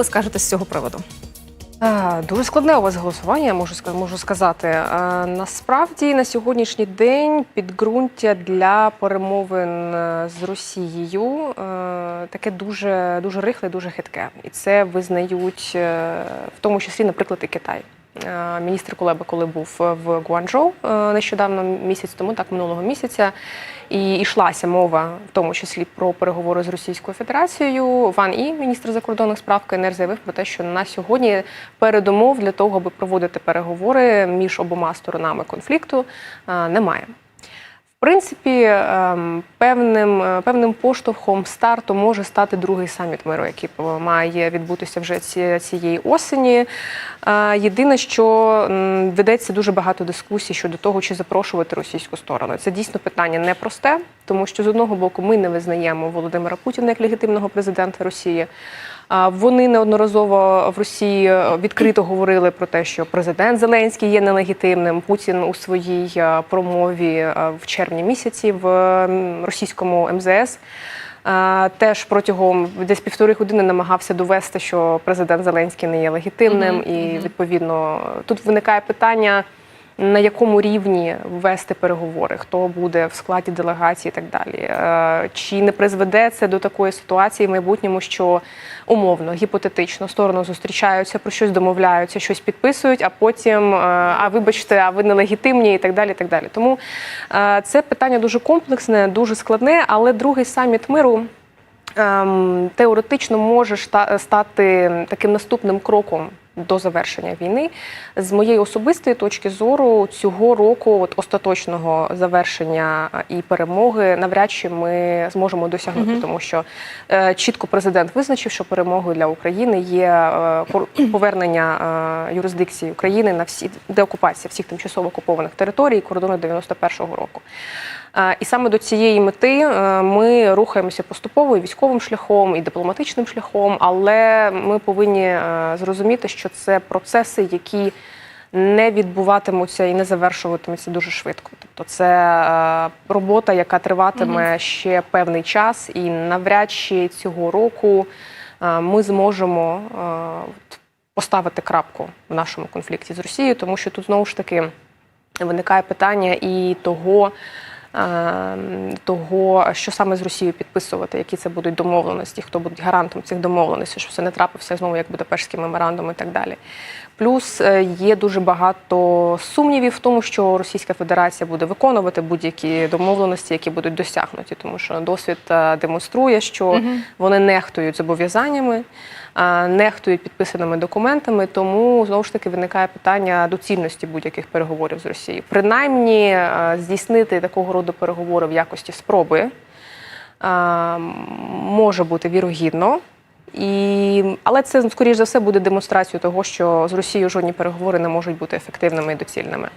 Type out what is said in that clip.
ви скажете з цього приводу? Дуже складне у вас голосування, я можу можу сказати. Насправді на сьогоднішній день підґрунтя для перемовин е, з Росією е, таке дуже дуже рихле, дуже хитке. І це визнають е, в тому числі, наприклад, і Китай. Е, Міністр Кулеба, коли був в Гуанчжоу е, нещодавно місяць тому, так минулого місяця, і йшлася мова, в тому числі про переговори з Російською Федерацією. Ван І, міністр закордонних справ КНР, заявив про те, що на сьогодні передумов для того, аби проводити переговори між обома сторонами конфлікту, е, немає. Принципі, ем, певним, е, певним поштовхом старту може стати другий саміт миру, який має відбутися вже цієї осені. Е, Єдине, що ведеться дуже багато дискусій щодо того, чи запрошувати російську сторону. Це дійсно питання непросте, тому що з одного боку ми не визнаємо Володимира Путіна як легітимного президента Росії. Вони неодноразово в Росії відкрито говорили про те, що президент Зеленський є нелегітимним. Путін у своїй е, промові е, в червні місяці в російському МЗС е, теж протягом десь півтори години намагався довести, що президент Зеленський не є легітимним, Мгм, і відповідно тут виникає питання. На якому рівні вести переговори, хто буде в складі делегації і так далі? Е, Чи не призведе це до такої ситуації в майбутньому, що умовно, гіпотетично сторони зустрічаються, про щось домовляються, щось підписують, а потім, е, а вибачте, а ви нелегітимні і так далі. І так далі. Тому е, це питання дуже комплексне, дуже складне, але другий саміт миру. ем, Теоретично може стати таким наступним кроком до завершення війни. З моєї особистої точки зору, цього року, от остаточного завершення е, і перемоги, навряд чи ми зможемо досягнути, Мгм. тому що е, чітко президент визначив, що перемогою для України є е, повернення е, юрисдикції України на всі деокупація всіх тимчасово окупованих територій кордону 91-го року. Е, І саме до цієї мети е, ми рухаємося поступово і військовим шляхом, і дипломатичним шляхом, але ми повинні зрозуміти, що це процеси, які не відбуватимуться і не завершуватимуться дуже швидко. Тобто, це е, робота, яка триватиме ще певний час, і навряд чи цього року е, ми зможемо е, поставити крапку в нашому конфлікті з Росією, тому що тут знову ж таки виникає питання і того. Е, Того, що саме з Росією підписувати, які це будуть домовленості, хто буде гарантом цих домовленостей, щоб це не трапився знову як Будапештський меморандум і так далі. Плюс е, є дуже багато сумнівів в тому, що Російська Федерація буде виконувати будь-які домовленості, які будуть досягнуті, тому що досвід е, демонструє, що вони нехтують зобов'язаннями, нехтують підписаними документами. Тому знову ж таки виникає питання доцільності будь-яких переговорів з Росією. Принаймні здійснити такого роду переговори в якості спроби може бути вірогідно. І, але це, скоріш за все, буде демонстрацією того, що з Росією жодні переговори не можуть бути ефективними і доцільними.